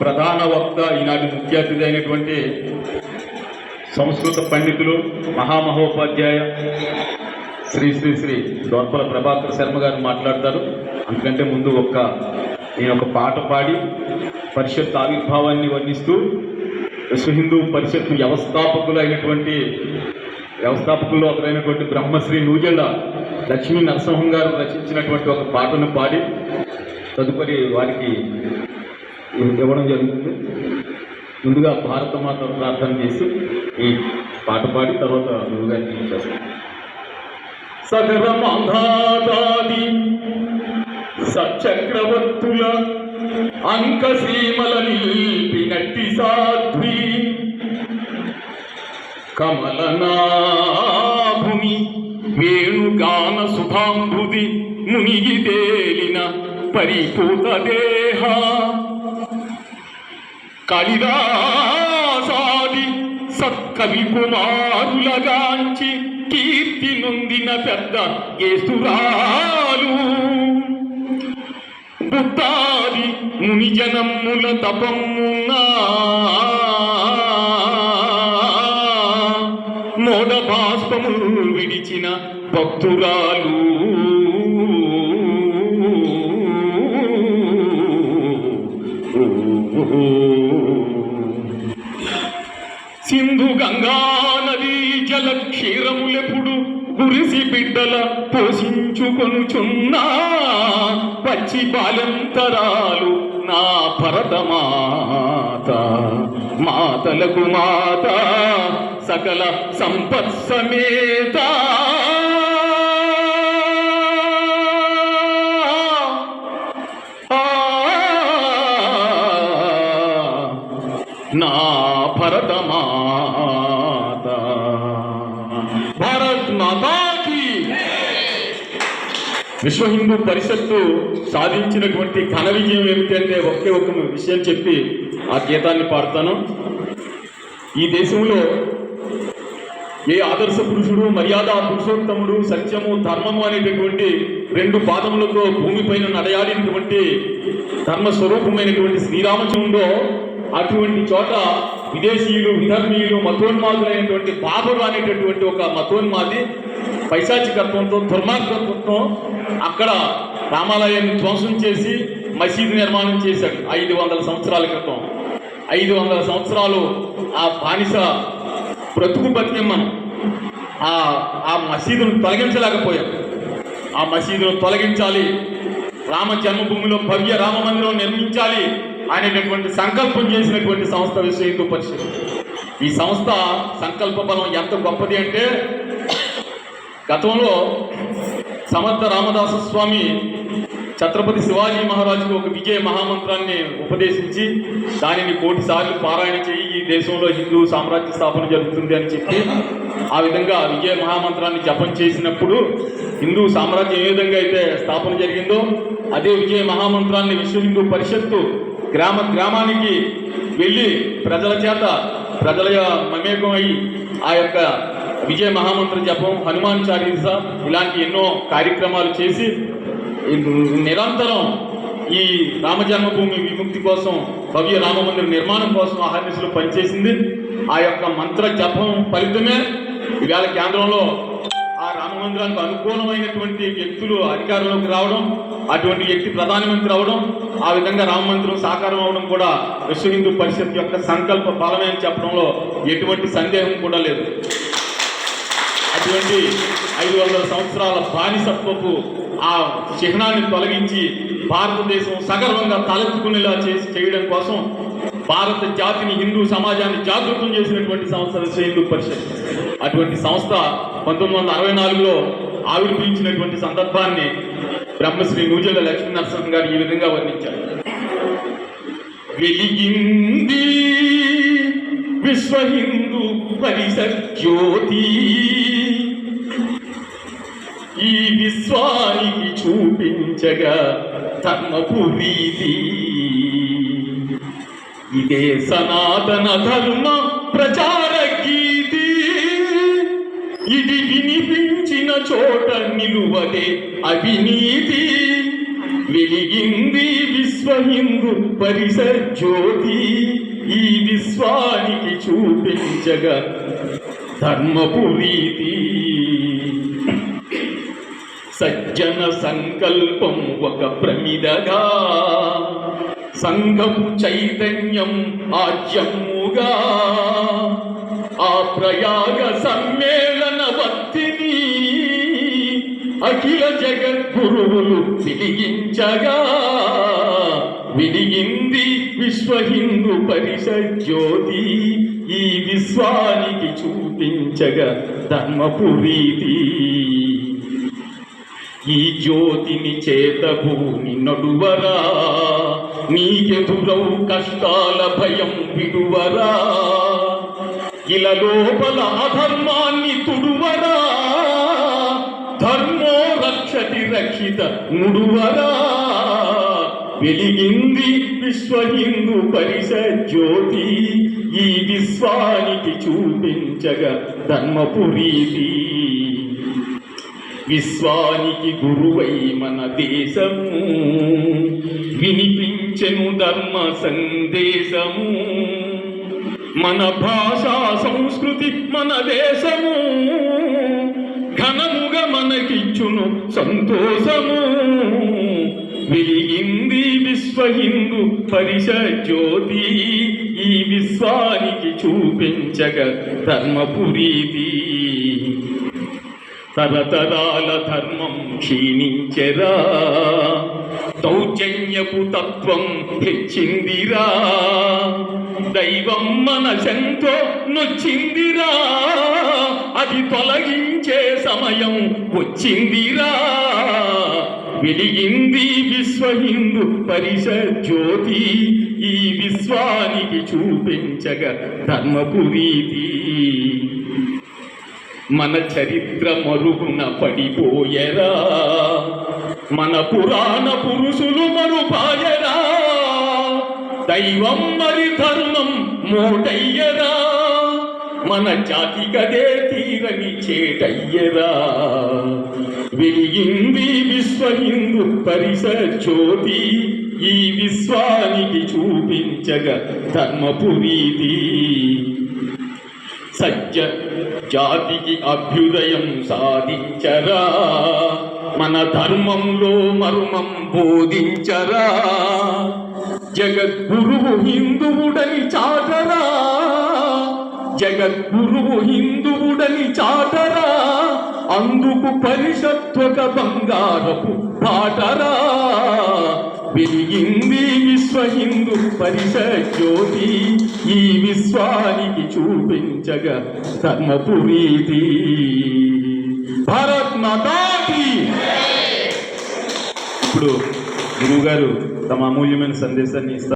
ప్రధాన వక్త ఈనాటి ముఖ్య అతిథి అయినటువంటి సంస్కృత పండితులు మహామహోపాధ్యాయ శ్రీ శ్రీ శ్రీ దోర్పల ప్రభాకర్ శర్మ గారు మాట్లాడతారు. అందుకంటే ముందు ఒక్క నేను ఒక పాట పాడి పరిషత్ ఆవిర్భావాన్ని వర్ణిస్తూ విశ్వ హిందూ పరిషత్ వ్యవస్థాపకులు అయినటువంటి వ్యవస్థాపకుల్లో ఒకరైనటువంటి బ్రహ్మశ్రీ నూజెళ్ళ లక్ష్మీ నరసింహం గారు రచించినటువంటి ఒక పాటను పాడి తదుపరి వారికి ఇవ్వడం జరుగుతుంది. ముందుగా భారత మాత ప్రార్థన చేసి ఈ పాట పాడి తర్వాత ముందుగా చేస్తాం. సగర సచక్రవర్తుల అంకసీమల నిలిపినట్టి సాధ్వి కమలనాభుని వేణుగాన సుభాంభుది మునిగి తేలిన పరిపూత దేహ కాళిదాసాది సత్కవి కుమారులగాంచి కీర్తి నొందిన పెద్ద కేసురాలు బుద్ధాది మునిజనమ్ముల జనముల మోడ బాష్పములు విడిచిన భక్తురాలు. సింధు గంగా నదీ జల క్షీరములెప్పుడు గురిసి బిడ్డల పోషించుకొనుచున్నా. పచ్చి బాలంతరాలు నా భరతమాత మాతలకు మాత సకల సంపత్ సమేత. నా భరతమాత. భారత్ మాతాకి విశ్వ హిందూ పరిషత్తు సాధించినటువంటి ఘన విజయం ఏమిటంటే ఒకే ఒక విషయం చెప్పి ఆ గీతాన్ని పాడతాను. ఈ దేశంలో ఏ ఆదర్శ పురుషుడు మర్యాద పురుషోత్తముడు సత్యము ధర్మము అనేటటువంటి రెండు పాదములతో భూమిపైన నడయాడినటువంటి ధర్మ స్వరూపమైనటువంటి శ్రీరామచంద్రుడో అటువంటి చోట విదేశీయులు విధర్మీయులు మతోన్మాదులైనటువంటి బాబరు అనేటటువంటి ఒక మతోన్మాది పైశాచికత్వంతో దుర్మార్గత్వంతో అక్కడ రామాలయాన్ని ధ్వంసం చేసి మసీదు నిర్మాణం చేశాడు ఐదు వందల సంవత్సరాల క్రితం. ఐదు వందల సంవత్సరాలు ఆ బానిస బ్రతుకు బతికి ఆ ఆ మసీదును తొలగించలేకపోయాం ఆ మసీదును తొలగించాలి. రామ జన్మభూమిలో భవ్య రామ మందిరం నిర్మించాలి. అనేటటువంటి సంకల్పం చేసినటువంటి సంస్థ విశ్వ హిందూ పరిషత్. ఈ సంస్థ సంకల్ప బలం ఎంత గొప్పది అంటే గతంలో సమర్థ రామదాస స్వామి ఛత్రపతి శివాజీ మహారాజుకు ఒక విజయ మహామంత్రాన్ని ఉపదేశించి దానిని కోటి సార్లు పారాయణ చేయి ఈ దేశంలో హిందూ సామ్రాజ్య స్థాపన జరుగుతుంది అని చెప్పి ఆ విధంగా విజయ మహామంత్రాన్ని జపం చేసినప్పుడు హిందూ సామ్రాజ్యం ఏ విధంగా అయితే స్థాపన జరిగిందో అదే విజయ మహామంత్రాన్ని విశ్వ హిందూ పరిషత్తు గ్రామ గ్రామానికి వెళ్ళి ప్రజల చేత ప్రజల మమేకం అయి ఆ యొక్క విజయ మహామంత్ర జపం హనుమాన్ చాలీస ఇలాంటి ఎన్నో కార్యక్రమాలు చేసి నిరంతరం ఈ రామ జన్మభూమి విముక్తి కోసం భవ్య రామమందిర నిర్మాణం కోసం ఆహర్నిశలు పనిచేసింది. ఆ యొక్క మంత్ర జపం ఫలితమే ఇవాళ కేంద్రంలో ఆ అనుకూలమైనటువంటి వ్యక్తులు అధికారంలోకి రావడం అటువంటి వ్యక్తి ప్రధానమంత్రి అవడం ఆ విధంగా రామ మందిరం సాకారం అవడం కూడా విశ్వ హిందూ పరిషత్ యొక్క సంకల్ప బలమే అని చెప్పడంలో ఎటువంటి సందేహం కూడా లేదు. అటువంటి ఐదు వందల సంవత్సరాల బానిసత్వపు ఆ చిహ్నాన్ని తొలగించి భారతదేశం సగర్వంగా తలెత్తుకునేలా చేసి చేయడం కోసం భారత జాతిని హిందూ సమాజాన్ని జాగృతం చేసినటువంటి సంస్థ విశ్వ హిందూ పరిషత్. అటువంటి సంస్థ పంతొమ్మిది వందల అరవై నాలుగులో ఆవిర్భవించినటువంటి సందర్భాన్ని బ్రహ్మశ్రీ నూజల లక్ష్మీ నరసింహ గారు ఈ విధంగా వర్ణించారు. వెలిగింది విశ్వ హిందూ పరిషత్ జ్యోతి. ఈ విశ్వానికి చూపించగా ధర్మపు రీతి ఇదే సనాతన ధర్మ ప్రచార గీతి. ఇది వినిపించిన చోట నిలువదే అవినీతి. వెలిగింది విశ్వ హిందూ పరిషత్ జ్యోతి. ఈ విశ్వానికి చూపించగా ధర్మపు రీతి సజ్జన సంకల్పం ఒక ప్రమిదగా. సంఘపు చైతన్యం ఆజ్యముగా. ఆ ప్రయాగ సమ్మేళన వత్తిని అఖిల జగద్గురువులు తిరిగించగా వెలిగింది విశ్వ హిందూ పరిషత్ జ్యోతి ఈ విశ్వానికి చూపించగా ధర్మపు రీతి ఈ జ్యోతిని చేతభూమి నడువరా నీకెదురవు కష్టాల భయం విడువరా? ఇలా లోపల అధర్మాన్ని తుడువరా? ధర్మో రక్షతి రక్షిత నుడువరా వెలిగింది విశ్వ హిందూ పరిషత్ జ్యోతి ఈ విశ్వానికి చూపించగా ధర్మపురీతి. విశ్వానికి గురువై మన దేశము వినిపించెను ధర్మ సందేశము. మన భాషా సంస్కృతి మన దేశము. ఘనముగా మనకిచ్చును సంతోషము. వెలిగింది విశ్వ హిందూ పరిష జ్యోతి. ఈ విశ్వానికి చూపించగ ధర్మపురీతి. తరతరాల ధర్మం క్షీణించెరా. దౌర్జన్యపు తత్వం హెచ్చిందిరా. దైవం మనసెంతో నొచ్చిందిరా. అది తొలగించే సమయం వచ్చిందిరా. వెలిగింది విశ్వ హిందూ పరిషత్ జ్యోతి. ఈ విశ్వానికి చూపించగ ధర్మపు రీతి మన చరిత్ర మరుగున పడిపోయరా. మన పురాణ పురుషులు మరుపాయరా. దైవం మరి ధర్మం మూటయ్యరా. మన జాతి కదే తీరని చేటయ్యరా. వెలిగింది విశ్వ హిందూ పరిసర జ్యోతి ఈ విశ్వానికి చూపించగ ధర్మపురీతి సజ్జ జాతికి అభ్యుదయం సాధించరా. మన ధర్మంలో మర్మం బోధించరా. జగద్గురువు హిందువుడని చాటరా. జగద్గురువు హిందువుడని చాటరా. అందుకు పరిషత్వక బంగారపు పాటరా. వెలిగింది విశ్వ హిందూ పరిషత్ జ్యోతి ఈ విశ్వానికి చూపించగా ధర్మపురీతి. భారత్ మాతాకి ఇప్పుడు గురువుగారు తమ అమూల్యమైన సందేశాన్ని ఇస్తారు